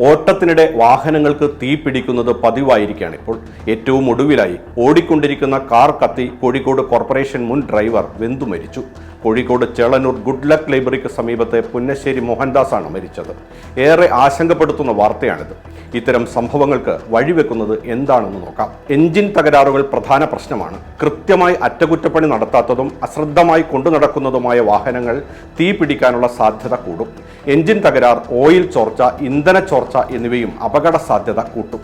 ഓട്ടത്തിനിടെ വാഹനങ്ങൾക്ക് തീ പിടിക്കുന്നത് പതിവായിരിക്കുകയാണ്. ഇപ്പോൾ ഏറ്റവും ഒടുവിലായി ഓടിക്കൊണ്ടിരിക്കുന്ന കാർ കത്തി കോഴിക്കോട് കോർപ്പറേഷൻ മുൻ ഡ്രൈവർ വെന്തു മരിച്ചു. കോഴിക്കോട് ചേളന്നൂർ ഗുഡ് ലക്ക് ലൈബ്രറിക്ക് സമീപത്തെ പുന്നശ്ശേരി മോഹൻദാസാണ് മരിച്ചത്. ഏറെ ആശങ്കപ്പെടുത്തുന്ന വാർത്തയാണിത്. ഇത്തരം സംഭവങ്ങൾക്ക് വഴിവെക്കുന്നത് എന്താണെന്ന് നോക്കാം. എഞ്ചിൻ തകരാറുകൾ പ്രധാന പ്രശ്നമാണ്. കൃത്യമായി അറ്റകുറ്റപ്പണി നടത്താത്തതും അശ്രദ്ധമായി കൊണ്ടു നടക്കുന്നതുമായ വാഹനങ്ങൾ തീ പിടിക്കാനുള്ള സാധ്യത കൂടും. എഞ്ചിൻ തകരാർ ഓയിൽ ചോർച്ച ഇന്ധന ചോർച്ച എന്നിവയും അപകട സാധ്യത കൂട്ടും.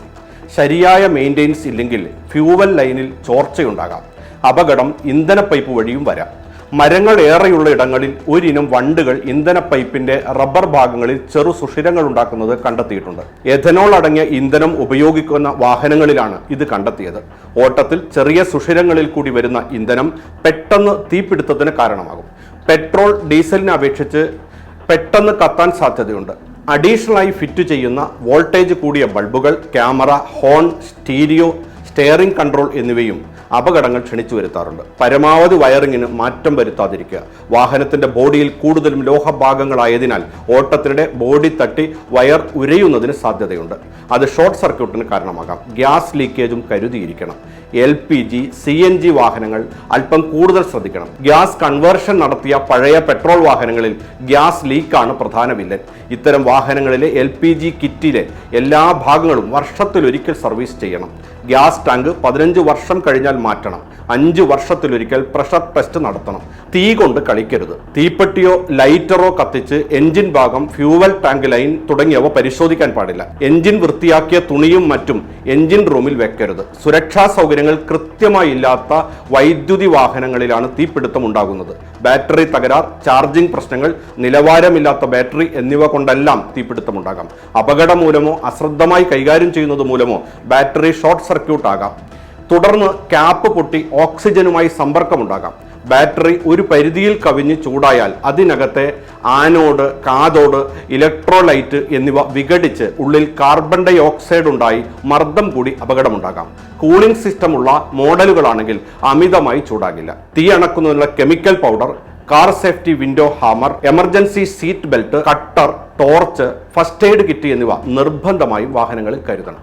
ശരിയായ മെയിന്റെനൻസ് ഇല്ലെങ്കിൽ ഫ്യൂവൽ ലൈനിൽ ചോർച്ചയുണ്ടാകാം. അപകടം ഇന്ധന പൈപ്പ് വഴിയും വരാം. മരങ്ങൾ ഏറെയുള്ള ഇടങ്ങളിൽ ഒരിനം വണ്ടുകൾ ഇന്ധന പൈപ്പിന്റെ റബ്ബർ ഭാഗങ്ങളിൽ ചെറു സുഷിരങ്ങൾ ഉണ്ടാക്കുന്നത് കണ്ടെത്തിയിട്ടുണ്ട്. എഥനോൾ അടങ്ങിയ ഇന്ധനം ഉപയോഗിക്കുന്ന വാഹനങ്ങളിലാണ് ഇത് കണ്ടെത്തിയത്. ഓട്ടത്തിൽ ചെറിയ സുഷിരങ്ങളിൽ കൂടി വരുന്ന ഇന്ധനം പെട്ടെന്ന് തീപിടുത്തത്തിന് കാരണമാകും. പെട്രോൾ ഡീസലിനെ അപേക്ഷിച്ച് പെട്ടെന്ന് കത്താൻ സാധ്യതയുണ്ട്. അഡീഷണലായി ഫിറ്റ് ചെയ്യുന്ന വോൾട്ടേജ് കൂടിയ ബൾബുകൾ camera horn stereo steering control എന്നിവയും അപകടങ്ങൾ ക്ഷണിച്ചു വരുത്താറുണ്ട്. പരമാവധി വയറിങ്ങിന് മാറ്റം വരുത്താതിരിക്കുക. വാഹനത്തിന്റെ ബോഡിയിൽ കൂടുതലും ലോഹഭാഗങ്ങളായതിനാൽ ഓട്ടത്തിനിടെ ബോഡി തട്ടി വയർ ഉരയുന്നതിന് സാധ്യതയുണ്ട്. അത് ഷോർട്ട് സർക്യൂട്ടിന് കാരണമാകാം. ഗ്യാസ് ലീക്കേജും കരുതിയിരിക്കണം. L P G C N G വാഹനങ്ങൾ അല്പം കൂടുതൽ ശ്രദ്ധിക്കണം. ഗ്യാസ് കൺവേർഷൻ നടത്തിയ പഴയ പെട്രോൾ വാഹനങ്ങളിൽ ഗ്യാസ് ലീക്കാണ് പ്രധാന വില്ലൻ. ഇത്തരം വാഹനങ്ങളിലെ എൽ പി ജി കിറ്റിലെ എല്ലാ ഭാഗങ്ങളും വർഷത്തിലൊരിക്കൽ സർവീസ് ചെയ്യണം. ഗ്യാസ് ടാങ്ക് പതിനഞ്ച് വർഷം കഴിഞ്ഞാൽ മാറ്റണം. അഞ്ച് വർഷത്തിലൊരിക്കൽ പ്രഷർ ടെസ്റ്റ് നടത്തണം. തീ കൊണ്ട് കളിക്കരുത്. തീപ്പെട്ടിയോ ലൈറ്ററോ കത്തിച്ച് എഞ്ചിൻ ഭാഗം ഫ്യൂവൽ ടാങ്ക് ലൈൻ തുടങ്ങിയവ പരിശോധിക്കാൻ പാടില്ല. എഞ്ചിൻ വൃത്തിയാക്കിയ തുണിയും മറ്റും എഞ്ചിൻ റൂമിൽ വെക്കരുത്. സുരക്ഷാ സൗകര്യങ്ങൾ കൃത്യമായി ഇല്ലാത്ത വൈദ്യുതി വാഹനങ്ങളിലാണ് തീപിടുത്തം ഉണ്ടാകുന്നത്. ബാറ്ററി തകരാർ ചാർജിംഗ് പ്രശ്നങ്ങൾ നിലവാരമില്ലാത്ത ബാറ്ററി എന്നിവ കൊണ്ടെല്ലാം തീപിടുത്തം ഉണ്ടാകാം. അപകടം മൂലമോ അശ്രദ്ധമായി കൈകാര്യം ചെയ്യുന്നത് മൂലമോ ബാറ്ററി ഷോർട്ട് സർക്യൂട്ട് ആകാം തുടർന്ന് ക്യാപ്പ് പൊട്ടി ഓക്സിജനുമായി സമ്പർക്കമുണ്ടാകാം. ബാറ്ററി ഒരു പരിധിയിൽ കവിഞ്ഞ് ചൂടായാൽ അതിനകത്തെ ആനോഡ് കാതോഡ് ഇലക്ട്രോലൈറ്റ് എന്നിവ വിഘടിച്ച് ഉള്ളിൽ കാർബൺ ഡൈ ഓക്സൈഡ് ഉണ്ടായി മർദ്ദം കൂടി അപകടമുണ്ടാകാം. കൂളിംഗ് സിസ്റ്റമുള്ള മോഡലുകളാണെങ്കിൽ അമിതമായി ചൂടാകില്ല. തീ അണക്കുന്നതിനുള്ള chemical powder car safety window hammer emergency seat belt cutter torch first aid kit എന്നിവ നിർബന്ധമായും വാഹനങ്ങളിൽ കരുതണം.